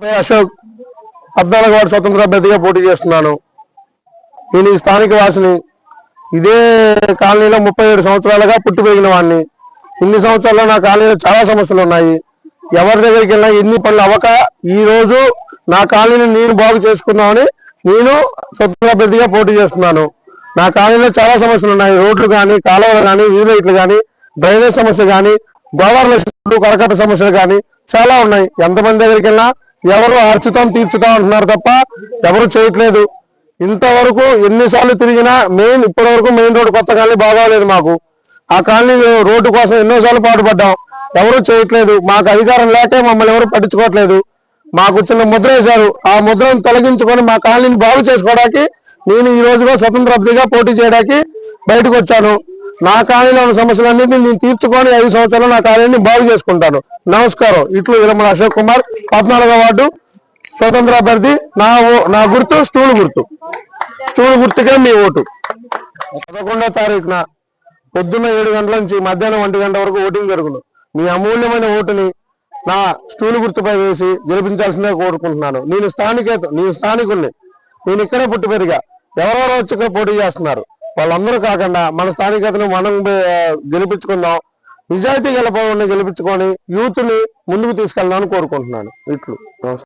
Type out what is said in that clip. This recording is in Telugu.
అశోక్ పద్నాలుగు వాడు స్వతంత్ర అభ్యర్థిగా పోటీ చేస్తున్నాను. నేను ఈ స్థానిక వాసిని ఇదే కాలనీలో ముప్పై ఏడు సంవత్సరాలుగా పుట్టి పెరిగిన వాడిని ఇన్ని సంవత్సరాల్లో నా కాలనీలో చాలా సమస్యలు ఉన్నాయి. ఎవరి దగ్గరికి వెళ్ళినా ఎన్ని పనులు అవ్వక ఈరోజు నా కాలనీని నేను బాగు చేసుకుందామని నేను స్వతంత్ర అభ్యర్థిగా పోటీ చేస్తున్నాను. నా కాలనీలో చాలా సమస్యలు ఉన్నాయి. రోడ్లు కానీ కాలువలు కానీ వీధి లైట్లు కానీ డ్రైనేజ్ సమస్య కానీ గోదావరి కరకట్ట సమస్యలు కానీ చాలా ఉన్నాయి. ఎంతమంది దగ్గరికి వెళ్ళినా ఎవరు అర్చుతాం తీర్చుతాం అంటున్నారు తప్ప ఎవరు చేయట్లేదు. ఇంతవరకు ఎన్నిసార్లు తిరిగినా మెయిన్ ఇప్పటి వరకు మెయిన్ రోడ్డు కొత్త కాలనీ బాగాలేదు మాకు. ఆ కాలనీ రోడ్డు కోసం ఎన్నోసార్లు పాటుపడ్డాం. ఎవరు చేయట్లేదు. మాకు అధికారం లేకే మమ్మల్ని ఎవరు పట్టించుకోవట్లేదు. మాకు చిన్న ముద్ర వేశారు. ఆ ముద్రను తొలగించుకొని మా కాలనీని బాగు చేసుకోవడానికి నేను ఈ రోజుగా స్వతంత్ర అభ్యర్థిగా పోటీ చేయడానికి బయటకు వచ్చాను. నా కాలనీలో ఉన్న సమస్యలన్నింటినీ నేను తీర్చుకొని ఐదు సంవత్సరాలు నా కాలనీని బాగు చేసుకుంటాను. నమస్కారం. ఇట్లు విరమణ అశోక్ కుమార్ పద్నాలుగో వార్డు స్వతంత్ర అభ్యర్థి. నా ఓ- నా గుర్తు స్టూల్ గుర్తు. స్టూల్ గుర్తుకే మీ ఓటు. పదకొండో తారీఖున పొద్దున్న ఏడు గంటల నుంచి మధ్యాహ్నం ఒంటి గంట వరకు ఓటింగ్ జరుగును. మీ అమూల్యమైన ఓటుని నా స్టూల్ గుర్తుపై వేసి గెలిపించాల్సిందే కోరుకుంటున్నాను. నేను స్థానికేత నేను స్థానికుల్ని నేను ఇక్కడే పుట్టి పెరిగా. ఎవరెవరో వచ్చి పోటీ చేస్తున్నారు. వాళ్ళందరూ కాకుండా మన స్థానికతను మనం గెలిపించుకుందాం. నిజాయితీ గెలపని గెలిపించుకొని యూత్ని ముందుకు తీసుకెళ్దామని కోరుకుంటున్నాను. ఇట్లు. నమస్కారం.